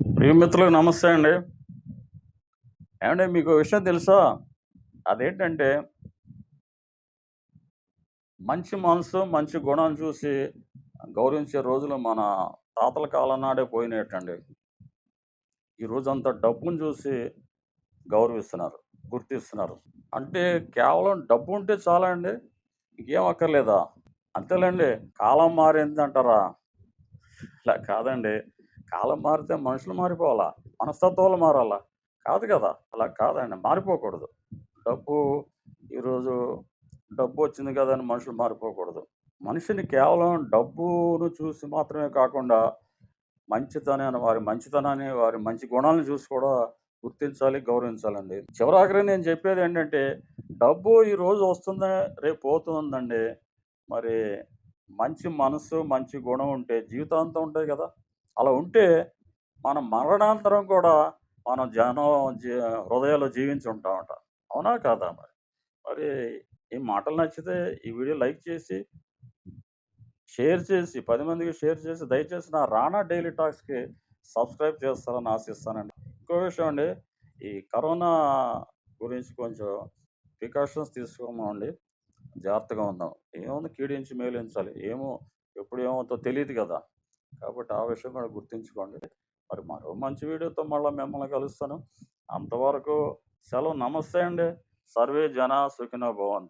ప్రియమిత్రులకు నమస్తే అండి. ఏమంటే మీకు విషయం తెలుసా? అదేంటంటే మంచి మనసు మంచి గుణం చూసి గౌరవించే రోజులు మన తాతల కాలం నాడే పోయినట్టండి. ఈ రోజంతా డబ్బును చూసి గౌరవిస్తున్నారు గుర్తిస్తున్నారు. అంటే కేవలం డబ్బు ఉంటే చాలా అండి ఇంకేం అక్కర్లేదా? అంతేలేండి కాలం మారింది అంటారా ఇలా కాదండి. కాలం మారితే మనుషులు మారిపోవాలా? మనస్తత్వాలు మారాలా? కాదు కదా. అలా కాదండి. మారిపోకూడదు. డబ్బు ఈరోజు డబ్బు వచ్చింది కదా అని మనుషులు మారిపోకూడదు. మనిషిని కేవలం డబ్బును చూసి మాత్రమే కాకుండా మంచితనాన్ని వారి మంచితనాన్ని వారి మంచి గుణాలను చూసి కూడా గుర్తించాలి గౌరవించాలండి. చివరాఖరి నేను చెప్పేది ఏంటంటే డబ్బు ఈరోజు రోజు వస్తుంది రేపు పోతుందండి. మరి మంచి మనసు మంచి గుణం ఉంటే జీవితాంతం ఉంటుంది కదా. అలా ఉంటే మనం మరణాంతరం కూడా మనం జనం జీ హృదయాల్లో జీవించి ఉంటామట. అవునా కాదా మరి? మరి ఈ మాటలు నచ్చితే ఈ వీడియో లైక్ చేసి షేర్ చేసి పది మందికి షేర్ చేసి దయచేసి నా రానా డైలీ టాక్స్కి సబ్స్క్రైబ్ చేస్తారని ఆశిస్తానండి. ఇంకో విషయం అండి ఈ కరోనా గురించి కొంచెం ప్రికాషన్స్ తీసుకోమండి. జాగ్రత్తగా ఉందాం. ఏముంది కీడించి మేలించాలి? ఏమో ఎప్పుడు ఏమవుతో తెలియదు కదా. కాబట్టి ఆ విషయం కూడా గుర్తుంచుకోండి. మరి మరో మంచి వీడియోతో మళ్ళీ మిమ్మల్ని కలుస్తాను. అంతవరకు సెలవు. నమస్తే అండి. సర్వే జన సుఖినో భవంతు.